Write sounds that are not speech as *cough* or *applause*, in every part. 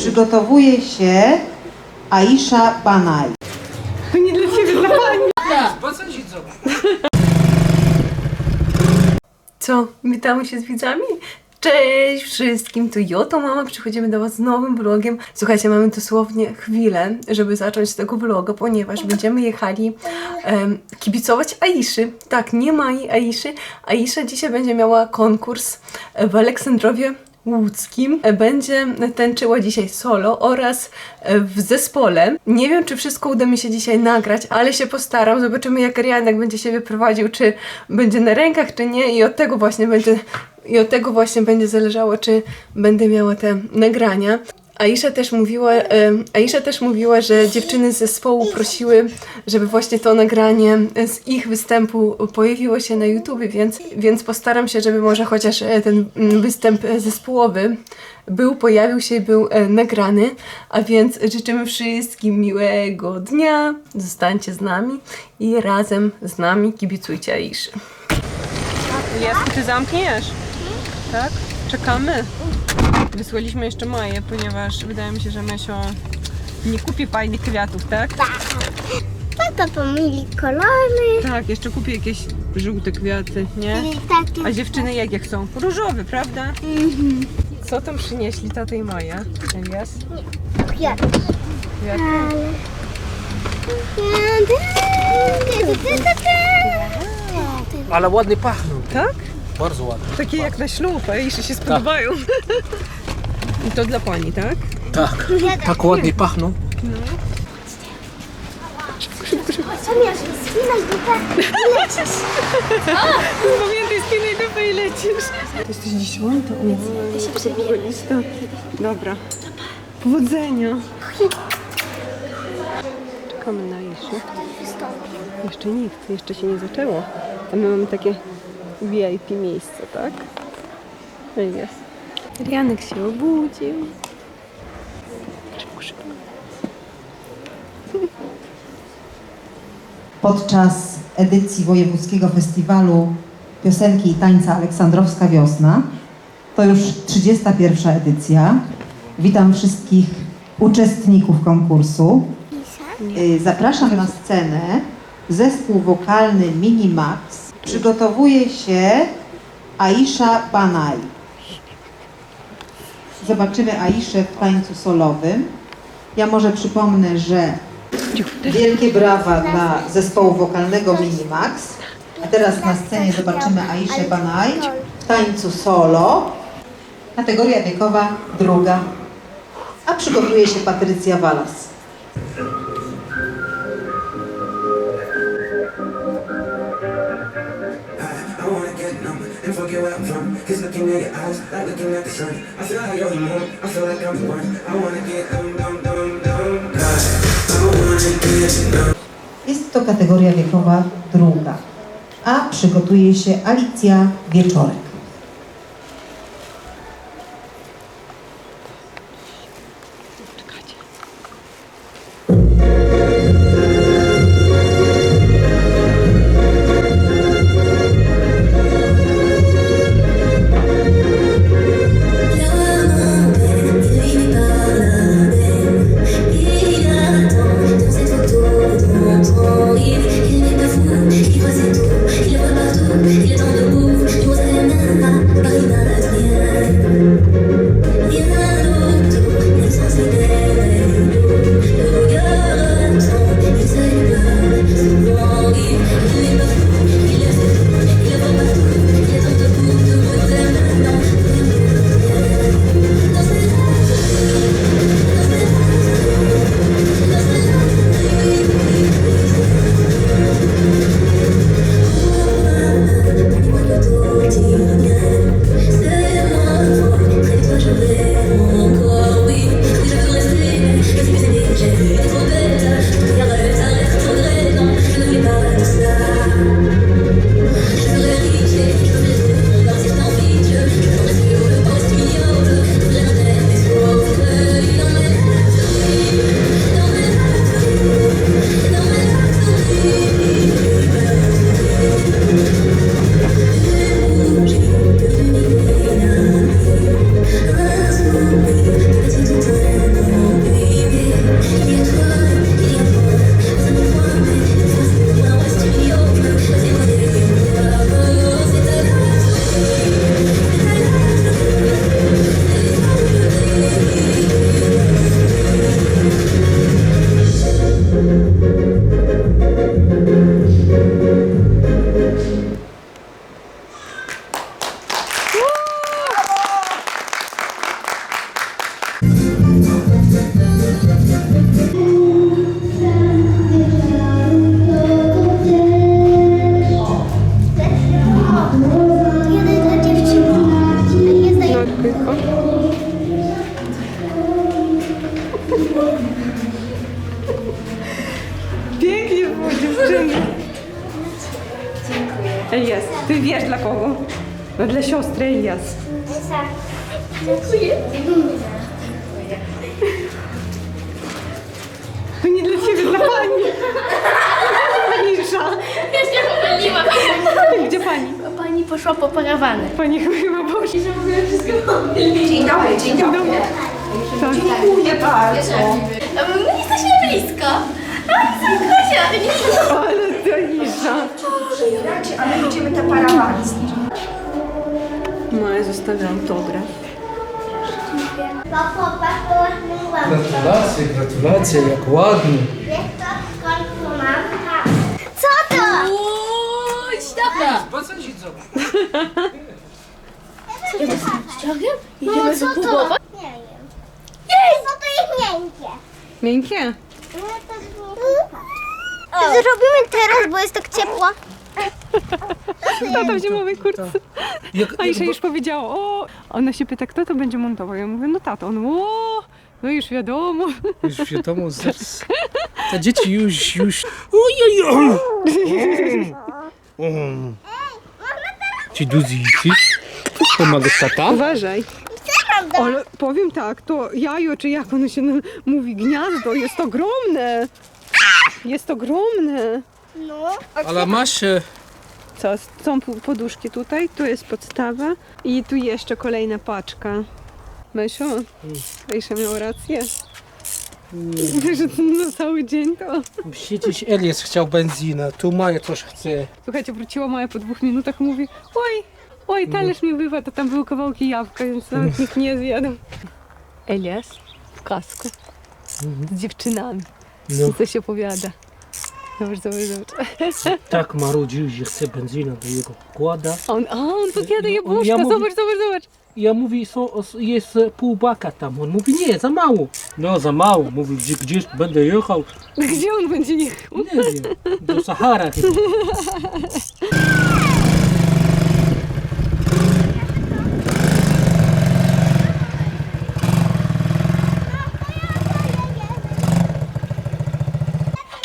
Przygotowuje się Aisha Banaj. To nie dla ciebie, dla pani. Co? Witamy się z widzami? Cześć wszystkim, tu Joto Mama, przychodzimy do Was z nowym vlogiem. Słuchajcie, mamy dosłownie chwilę, żeby zacząć tego vloga, ponieważ będziemy jechali em, kibicować Aiszy. Tak, nie Mai, Aiszy. Aisza dzisiaj będzie miała konkurs w Aleksandrowie Łódzkim. Będzie tańczyła dzisiaj solo oraz w zespole. Nie wiem, czy wszystko uda mi się dzisiaj nagrać, ale się postaram. Zobaczymy, jak Rianek będzie się wyprowadził, czy będzie na rękach, czy nie i od tego właśnie będzie i od tego właśnie będzie zależało, czy będę miała te nagrania. Aisza też mówiła, Aisza też mówiła, że dziewczyny z zespołu prosiły, żeby właśnie to nagranie z ich występu pojawiło się na YouTubie, więc, więc postaram się, żeby może chociaż e, ten mm, występ e, zespołowy był, pojawił się i był e, nagrany. A więc życzymy wszystkim miłego dnia, zostańcie z nami i razem z nami kibicujcie Aiszy. Jest, czy zamkniesz? Tak? Czekamy. Wysłaliśmy jeszcze Maję, ponieważ wydaje mi się, że Mesio nie kupi fajnych kwiatów, tak? Tata pomyli kolory. Tak, jeszcze kupi jakieś żółte kwiaty, nie? I takie A dziewczyny jakie chcą? Różowe, prawda? Co tam przynieśli tata i Maja? Elias? kwiaty. Kwiaty? Ale ładnie pachną. Tak? Bardzo ładnie. Takie jak na ślub, a jeszcze się spodobają. *laughs* I to dla pani, tak? Tak. Tak ładnie pachną. Zamiast spinać dupę i lecisz. Pamiętaj, spinaj dupę i lecisz. To jesteś dziesiąta? Ty się przebierzesz. Dobra. Powodzenia. Czekamy na Iszy. Jeszcze nikt, jeszcze się nie zaczęło. A my mamy takie VIP miejsce, tak? No i jest. Janek się obudził. Podczas edycji Wojewódzkiego Festiwalu Piosenki i Tańca Aleksandrowska Wiosna, to już 31 edycja. Witam wszystkich uczestników konkursu. Y, Zapraszam na scenę zespół wokalny Minimax. Przygotowuje się Aisha Banaj. Zobaczymy Aiszę w tańcu solowym. Ja może przypomnę, że wielkie brawa dla zespołu wokalnego Minimax. A teraz na scenie zobaczymy Aiszę Banaj w tańcu solo. Kategoria wiekowa druga. A przygotuje się Patrycja Walas. Where I'm from. Looking at your eyes, like looking at the sun. I feel like you're the moon, I feel like I'm the one. I wanna get I wanna get. Jest to kategoria wiekowa druga. A przygotuje się Alicja Wieczorek. No dla siostry Elias. Dziękuję. To nie dla ciebie, dla pani. Panisza. Ja się pomyliłam. Gdzie pani? Pani poszła po parawanę. Pani chyba poszła. Dzień dobry, dzień dobry. Dziękuję bardzo. My jesteśmy blisko. Nie Ale Tanisza. Raczej, ale idziemy te parawany. Maja zostawia autograf. Papo. Gratulacje, gratulacje, jak ładnie. Co, to. Co? Uuu, dobra. Ściągiem? Idziemy co to? wypróbować? Nie wiem. Co to jest miękkie? Miękkie. Zrobimy teraz, bo jest tak ciepło. Tata w zimowej kurtce. Jak, Aisza już powiedziała, o. Ona się pyta, kto to będzie montował. Ja mówię, no tato. On, o. No już wiadomo. już wiadomo, zaraz. Te dzieci już, już... Ojej! Ci duzi, ci? Pomagasz tata? Uważaj. Ale powiem tak, to jajo, czy jak ono się mówi, gniazdo, jest ogromne. Jest ogromne. No. Ale masz... e, Co, są pu- poduszki tutaj, tu jest podstawa i tu jeszcze kolejna paczka. Mysio, Aisza miała rację. Że na cały dzień to... Siedzieć Elias chciał benzynę, tu Maja też chce. Słuchajcie, wróciła Maja po dwóch minutach i mówi oj, oj, talerz mi bywa, to tam były kawałki jabłka, więc nawet nikt nie zjadł. Elias w kasku z dziewczynami. No, Co się opowiada. Zobacz, zobacz, zobacz. tak marudził, że chce benzynę do jego kłada. A on, a on podjada jabłuszka, Ja mówię- zobacz, zobacz, zobacz. I ja mówi, so, jest e, pół baka tam. On mówi, nie, za mało. No, za mało. Mówi, gdzie, gdzieś będę jechał. Gdzie on będzie jechał? Nie wiem, do Sahara chyba. *laughs*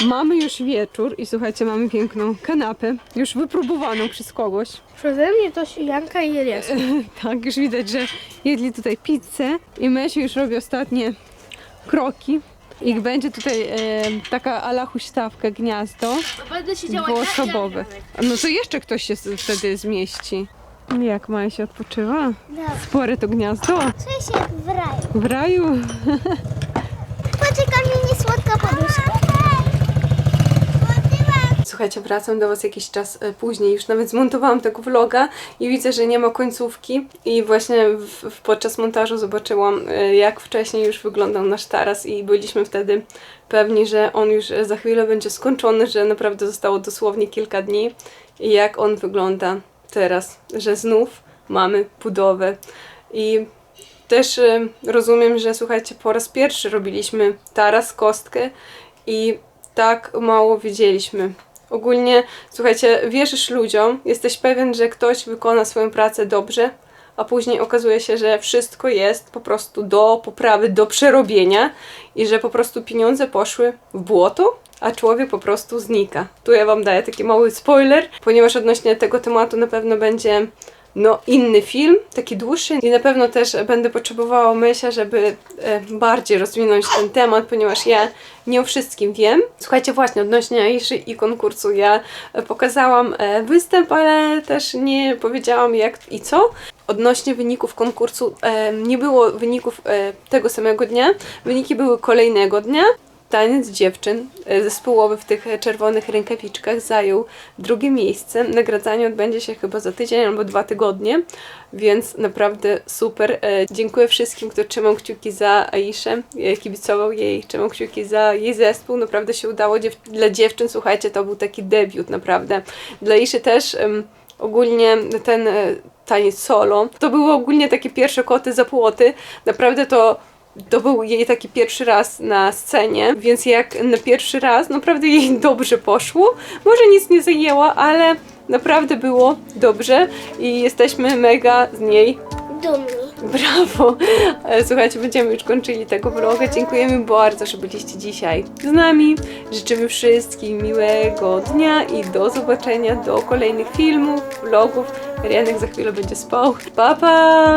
Mamy już wieczór i słuchajcie, mamy piękną kanapę, już wypróbowaną przez kogoś. Przeze mnie to Janka i Elias. *laughs* Tak, już widać, że jedli tutaj pizzę i Mesiu już robi ostatnie kroki. I będzie tutaj e, taka ala huśtawka, gniazdo Będę siedziała dwuosobowe. No to jeszcze ktoś się wtedy zmieści. Jak Maja się odpoczywa? Spore to gniazdo. Czuję się jak w raju. W raju. Poczekaj mi niesłodka poduszka. Słuchajcie, wracam do Was jakiś czas e, później, już nawet zmontowałam tego vloga i widzę, że nie ma końcówki. I właśnie w, w, podczas montażu zobaczyłam, e, jak wcześniej już wyglądał nasz taras i byliśmy wtedy pewni, że on już e, za chwilę będzie skończony, że naprawdę zostało dosłownie kilka dni. I jak on wygląda teraz, że znów mamy budowę. I też rozumiem, że słuchajcie, po raz pierwszy robiliśmy taras, kostkę i tak mało wiedzieliśmy. Ogólnie, słuchajcie, wierzysz ludziom, jesteś pewien, że ktoś wykona swoją pracę dobrze, a później okazuje się, że wszystko jest po prostu do poprawy, do przerobienia i że po prostu pieniądze poszły w błoto, a człowiek po prostu znika. Tu ja Wam daję taki mały spoiler, ponieważ odnośnie tego tematu na pewno będzie no, inny film, taki dłuższy i na pewno też będę potrzebowała myślę, żeby e, bardziej rozwinąć ten temat, ponieważ ja nie o wszystkim wiem. Słuchajcie, właśnie odnośnie Aiszy i konkursu ja pokazałam e, występ, ale też nie powiedziałam jak i co. Odnośnie wyników konkursu e, nie było wyników tego samego dnia, wyniki były kolejnego dnia. Taniec dziewczyn e, zespołowy w tych czerwonych rękawiczkach zajął drugie miejsce. Nagradzanie odbędzie się chyba za tydzień albo dwa tygodnie, więc naprawdę super. E, Dziękuję wszystkim, kto trzymał kciuki za Aiszę, e, kibicował jej, trzymał kciuki za jej zespół. Naprawdę się udało. Dla dziewczyn, słuchajcie, to był taki debiut naprawdę. Dla Aiszy też ogólnie ten taniec solo, to były ogólnie takie pierwsze koty za płoty. Naprawdę to to był jej taki pierwszy raz na scenie, więc jak na pierwszy raz naprawdę jej dobrze poszło. Może nic nie zajęła, ale naprawdę było dobrze i jesteśmy mega z niej Dumni. Brawo! Ale Słuchajcie, będziemy już kończyli tego vloga. Dziękujemy bardzo, że byliście dzisiaj z nami. Życzymy wszystkim miłego dnia i do zobaczenia do kolejnych filmów, vlogów. Marianek za chwilę będzie spał. Pa, pa!